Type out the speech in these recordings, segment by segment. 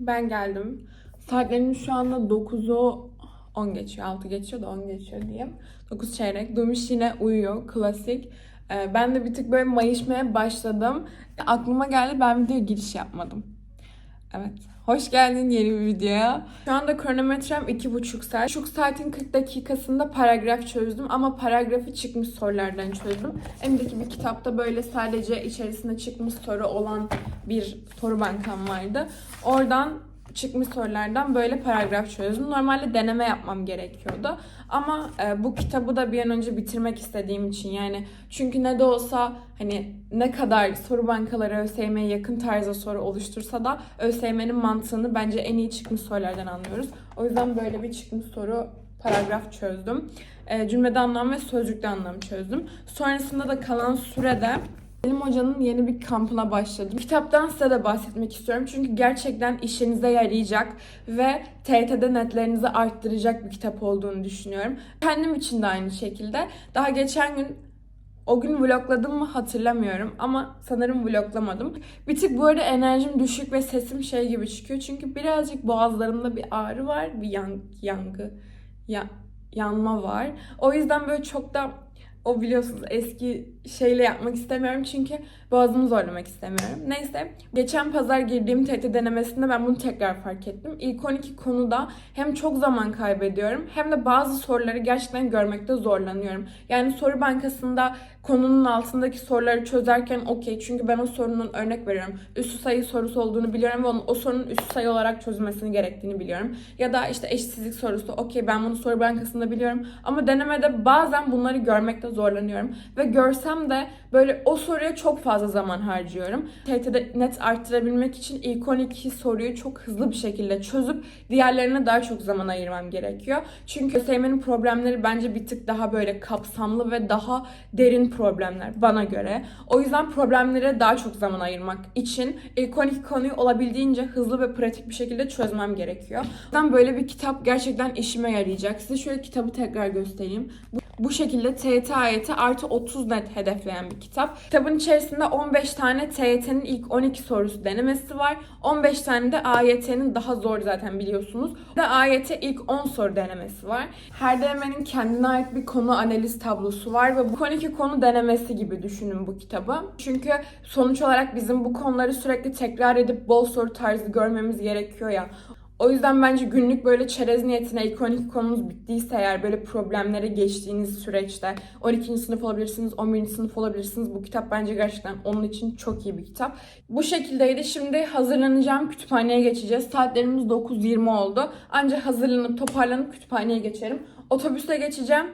Ben geldim. Saatlerimiz şu anda 9'u 10 geçiyor. 6 geçiyor da 10 geçiyor diyeyim. 9 çeyrek. Dumiş yine uyuyor. Klasik. Ee, ben de bir tık böyle mayışmaya başladım. Aklıma geldi ben video giriş yapmadım. Evet. Hoş geldin yeni bir videoya. Şu anda kronometrem 2,5 saat. Şu saatin 40 dakikasında paragraf çözdüm ama paragrafı çıkmış sorulardan çözdüm. Elimdeki bir kitapta böyle sadece içerisinde çıkmış soru olan bir soru bankam vardı. Oradan çıkmış sorulardan böyle paragraf çözdüm. Normalde deneme yapmam gerekiyordu. Ama e, bu kitabı da bir an önce bitirmek istediğim için yani çünkü ne de olsa hani ne kadar soru bankaları ÖSYM'ye yakın tarzda soru oluştursa da ÖSYM'nin mantığını bence en iyi çıkmış sorulardan anlıyoruz. O yüzden böyle bir çıkmış soru paragraf çözdüm. E, cümlede anlam ve sözcükte anlam çözdüm. Sonrasında da kalan sürede Selim Hoca'nın yeni bir kampına başladım. Kitaptan size de bahsetmek istiyorum. Çünkü gerçekten işinize yarayacak ve TYT'de netlerinizi arttıracak bir kitap olduğunu düşünüyorum. Kendim için de aynı şekilde. Daha geçen gün o gün vlogladım mı hatırlamıyorum ama sanırım vloglamadım. Bir tık bu arada enerjim düşük ve sesim şey gibi çıkıyor. Çünkü birazcık boğazlarımda bir ağrı var, bir yan, yangı, ya, yanma var. O yüzden böyle çok da o biliyorsunuz eski şeyle yapmak istemiyorum çünkü boğazımı zorlamak istemiyorum. Neyse geçen pazar girdiğim TET denemesinde ben bunu tekrar fark ettim. İlk 12 konuda hem çok zaman kaybediyorum hem de bazı soruları gerçekten görmekte zorlanıyorum. Yani soru bankasında konunun altındaki soruları çözerken okey çünkü ben o sorunun örnek veriyorum. Üstü sayı sorusu olduğunu biliyorum ve onun, o sorunun üstü sayı olarak çözülmesini gerektiğini biliyorum. Ya da işte eşitsizlik sorusu okey ben bunu soru bankasında biliyorum ama denemede bazen bunları görmekte zorlanıyorum ve görsem de böyle o soruya çok fazla zaman harcıyorum. TYT'de net arttırabilmek için ilk 12 soruyu çok hızlı bir şekilde çözüp diğerlerine daha çok zaman ayırmam gerekiyor. Çünkü ÖSYM'nin problemleri bence bir tık daha böyle kapsamlı ve daha derin problemler bana göre. O yüzden problemlere daha çok zaman ayırmak için ilk 12 konuyu olabildiğince hızlı ve pratik bir şekilde çözmem gerekiyor. O yüzden böyle bir kitap gerçekten işime yarayacak. Size şöyle kitabı tekrar göstereyim. Bu bu şekilde TYT AYT artı 30 net hedefleyen bir kitap. Kitabın içerisinde 15 tane TYT'nin ilk 12 sorusu denemesi var. 15 tane de AYT'nin daha zor zaten biliyorsunuz. Ve AYT ilk 10 soru denemesi var. Her denemenin kendine ait bir konu analiz tablosu var ve bu 12 konu denemesi gibi düşünün bu kitabı. Çünkü sonuç olarak bizim bu konuları sürekli tekrar edip bol soru tarzı görmemiz gerekiyor ya. O yüzden bence günlük böyle çerez niyetine 12 konumuz bittiyse eğer böyle problemlere geçtiğiniz süreçte 12. sınıf olabilirsiniz, 11. sınıf olabilirsiniz. Bu kitap bence gerçekten onun için çok iyi bir kitap. Bu şekildeydi. Şimdi hazırlanacağım. Kütüphaneye geçeceğiz. Saatlerimiz 9.20 oldu. Ancak hazırlanıp toparlanıp kütüphaneye geçerim. Otobüste geçeceğim.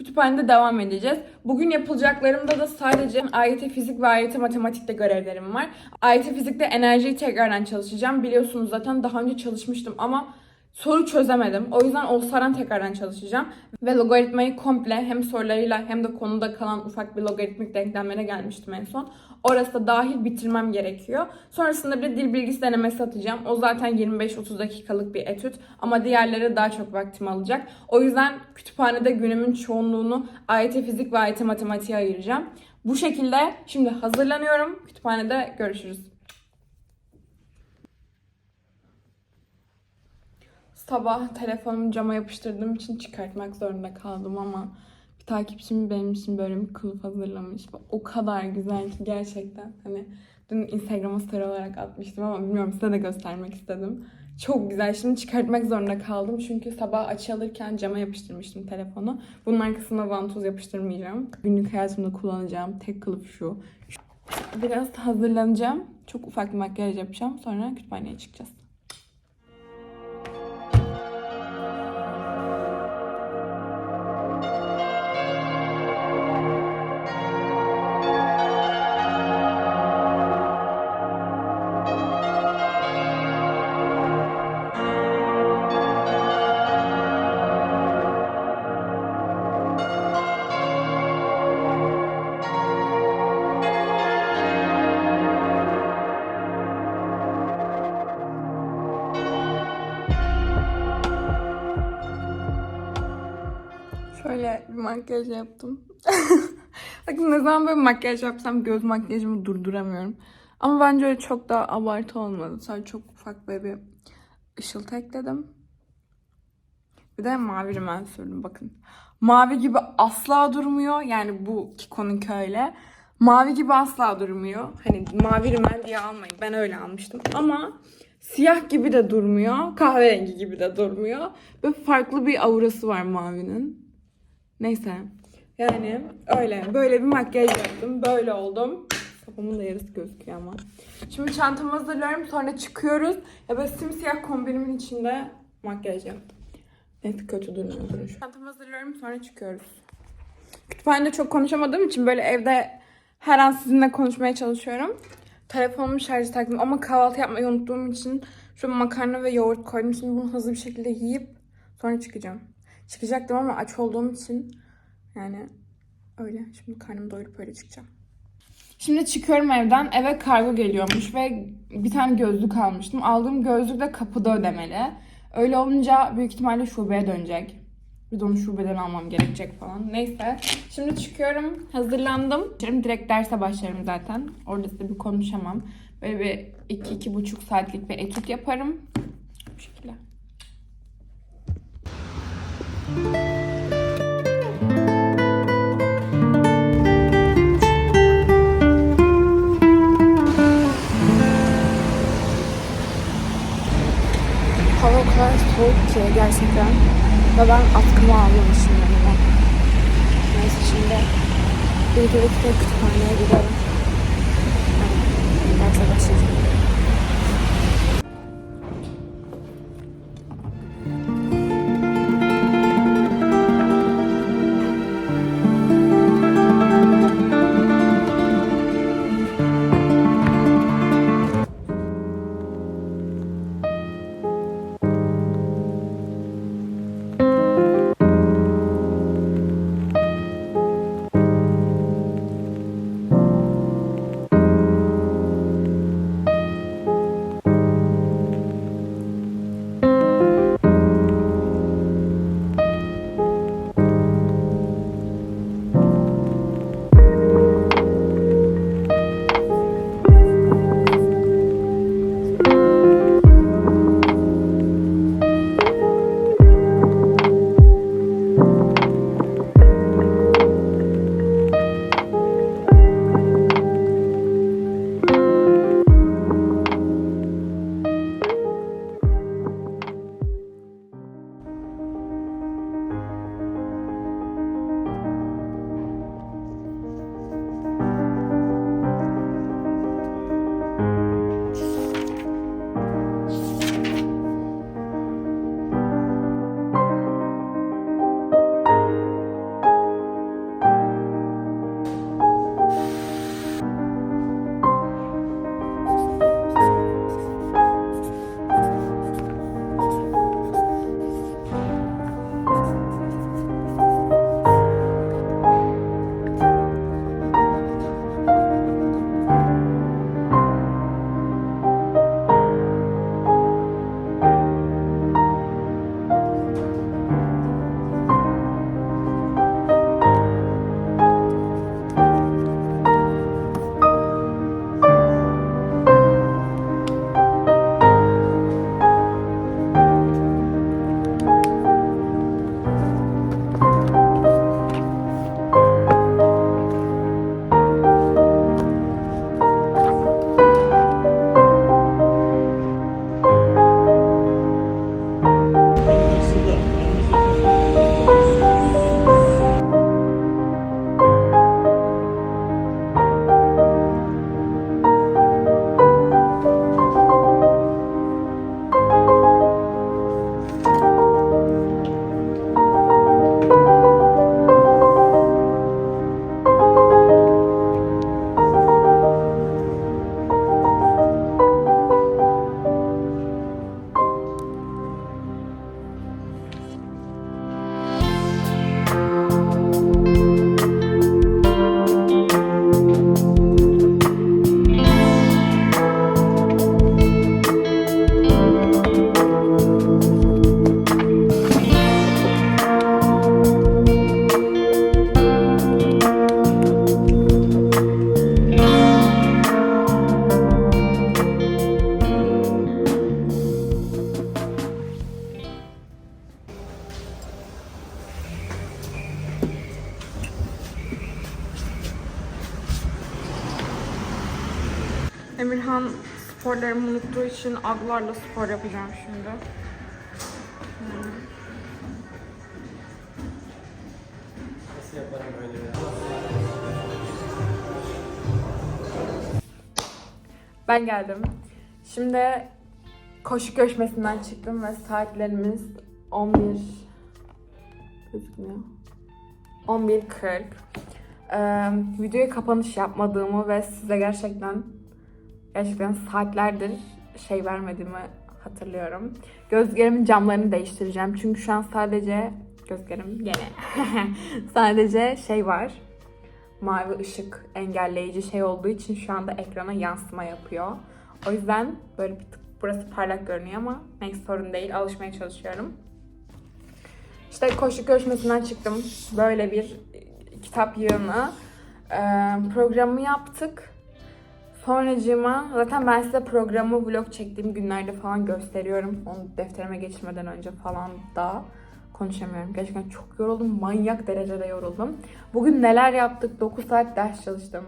Kütüphanede devam edeceğiz. Bugün yapılacaklarımda da sadece AYT fizik ve AYT matematikte görevlerim var. AYT fizikte enerjiyi tekrardan çalışacağım. Biliyorsunuz zaten daha önce çalışmıştım ama soru çözemedim. O yüzden Olsar'dan tekrardan çalışacağım. Ve logaritmayı komple hem sorularıyla hem de konuda kalan ufak bir logaritmik denklemlere gelmiştim en son. Orası da dahil bitirmem gerekiyor. Sonrasında bir dil bilgisi denemesi atacağım. O zaten 25-30 dakikalık bir etüt ama diğerleri daha çok vaktimi alacak. O yüzden kütüphanede günümün çoğunluğunu AYT fizik ve AYT matematiğe ayıracağım. Bu şekilde şimdi hazırlanıyorum. Kütüphanede görüşürüz. Sabah telefonumu cama yapıştırdığım için çıkartmak zorunda kaldım ama bir takipçim benim için böyle bir kılıf hazırlamış. O kadar güzel ki gerçekten. Hani dün Instagram'a story olarak atmıştım ama bilmiyorum size de göstermek istedim. Çok güzel. Şimdi çıkartmak zorunda kaldım. Çünkü sabah açılırken cama yapıştırmıştım telefonu. Bunun arkasına vantuz yapıştırmayacağım. Günlük hayatımda kullanacağım tek kılıf şu. Biraz hazırlanacağım. Çok ufak bir makyaj yapacağım. Sonra kütüphaneye çıkacağız. Şöyle bir makyaj yaptım. Bakın ne zaman böyle makyaj yapsam göz makyajımı durduramıyorum. Ama bence öyle çok da abartı olmadı. Sadece çok ufak böyle bir ışıltı ekledim. Bir de mavi rimel sürdüm bakın. Mavi gibi asla durmuyor. Yani bu Kiko'nun öyle. Mavi gibi asla durmuyor. Hani mavi rimel diye almayın. Ben öyle almıştım. Ama siyah gibi de durmuyor. Kahverengi gibi de durmuyor. Böyle farklı bir aurası var mavinin. Neyse. Yani öyle. Böyle bir makyaj yaptım. Böyle oldum. Kafamın da yarısı gözüküyor ama. Şimdi çantamı hazırlıyorum. Sonra çıkıyoruz. Ya böyle simsiyah kombinimin içinde makyaj yaptım. Neyse kötü durmuyor. Durun şu. Çantamı hazırlıyorum. Sonra çıkıyoruz. Kütüphanede çok konuşamadığım için böyle evde her an sizinle konuşmaya çalışıyorum. Telefonumu şarjı taktım ama kahvaltı yapmayı unuttuğum için şu makarna ve yoğurt koydum. Şimdi bunu hızlı bir şekilde yiyip sonra çıkacağım. Çıkacaktım ama aç olduğum için yani öyle. Şimdi karnımı doyurup öyle çıkacağım. Şimdi çıkıyorum evden. Eve kargo geliyormuş ve bir tane gözlük almıştım. Aldığım gözlük de kapıda ödemeli. Öyle olunca büyük ihtimalle şubeye dönecek. Bir de onu şubeden almam gerekecek falan. Neyse. Şimdi çıkıyorum. Hazırlandım. Şimdi direkt derse başlarım zaten. Orada size bir konuşamam. Böyle bir iki, iki buçuk saatlik bir etüt yaparım. Bu şekilde. Hava o kadar soğuk ki gerçekten. Ve ben atkımı almamışım yanıma. Neyse şimdi bir dakika kütüphaneye gidelim. Yani derse başlayacağım. Emirhan sporlarımı unuttuğu için aglarla spor yapacağım şimdi. Nasıl yaparım böyle ya? Ben geldim. Şimdi koşu görüşmesinden çıktım ve saatlerimiz 11 gözükmüyor. 11.40. Ee, videoya kapanış yapmadığımı ve size gerçekten gerçekten saatlerdir şey vermediğimi hatırlıyorum. Gözlerimin camlarını değiştireceğim. Çünkü şu an sadece gözlerim gene sadece şey var mavi ışık engelleyici şey olduğu için şu anda ekrana yansıma yapıyor. O yüzden böyle bir tık burası parlak görünüyor ama neyse sorun değil. Alışmaya çalışıyorum. İşte koşu görüşmesinden çıktım. Böyle bir e, kitap yığını e, programı yaptık. Sonracığıma zaten ben size programı vlog çektiğim günlerde falan gösteriyorum. Onu defterime geçirmeden önce falan da konuşamıyorum. Gerçekten çok yoruldum. Manyak derecede yoruldum. Bugün neler yaptık? 9 saat ders çalıştım.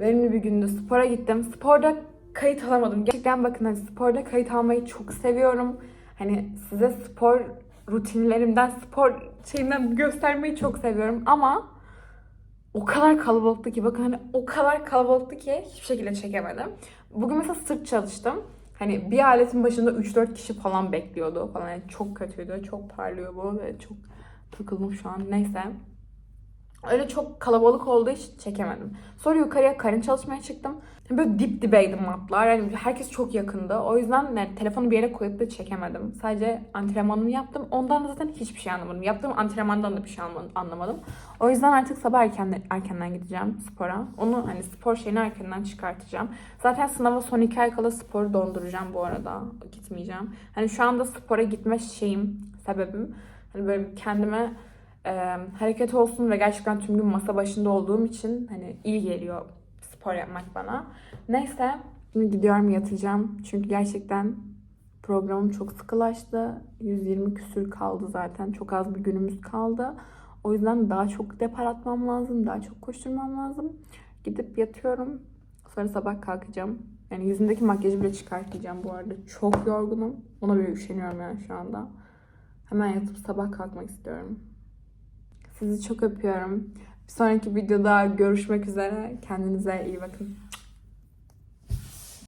Verimli bir gündü. Spora gittim. Sporda kayıt alamadım. Gerçekten bakın hani sporda kayıt almayı çok seviyorum. Hani size spor rutinlerimden, spor şeyinden göstermeyi çok seviyorum ama o kadar kalabalıktı ki bakın hani o kadar kalabalıktı ki hiçbir şekilde çekemedim. Bugün mesela sırt çalıştım. Hani bir aletin başında 3-4 kişi falan bekliyordu falan. Yani çok kötüydü. Çok parlıyor bu ve çok takıldım şu an. Neyse. Öyle çok kalabalık olduğu için çekemedim. Sonra yukarıya karın çalışmaya çıktım. Böyle dip dibeydim matlar. Yani herkes çok yakındı. O yüzden yani telefonu bir yere koyup da çekemedim. Sadece antrenmanımı yaptım. Ondan da zaten hiçbir şey anlamadım. Yaptığım antrenmandan da bir şey anlamadım-. O yüzden artık sabah erken, erkenden gideceğim spora. Onu hani spor şeyini erkenden çıkartacağım. Zaten sınava son iki ay kala sporu donduracağım bu arada. Gitmeyeceğim. Hani şu anda spora gitme şeyim, sebebim. Hani böyle kendime e, hareket olsun ve gerçekten tüm gün masa başında olduğum için hani iyi geliyor spor yapmak bana. Neyse şimdi gidiyorum yatacağım. Çünkü gerçekten programım çok sıkılaştı. 120 küsür kaldı zaten. Çok az bir günümüz kaldı. O yüzden daha çok depar atmam lazım. Daha çok koşturmam lazım. Gidip yatıyorum. Sonra sabah kalkacağım. Yani yüzümdeki makyajı bile çıkartacağım bu arada. Çok yorgunum. Ona bile üşeniyorum yani şu anda. Hemen yatıp sabah kalkmak istiyorum. Sizi çok öpüyorum. Bir sonraki videoda görüşmek üzere. Kendinize iyi bakın.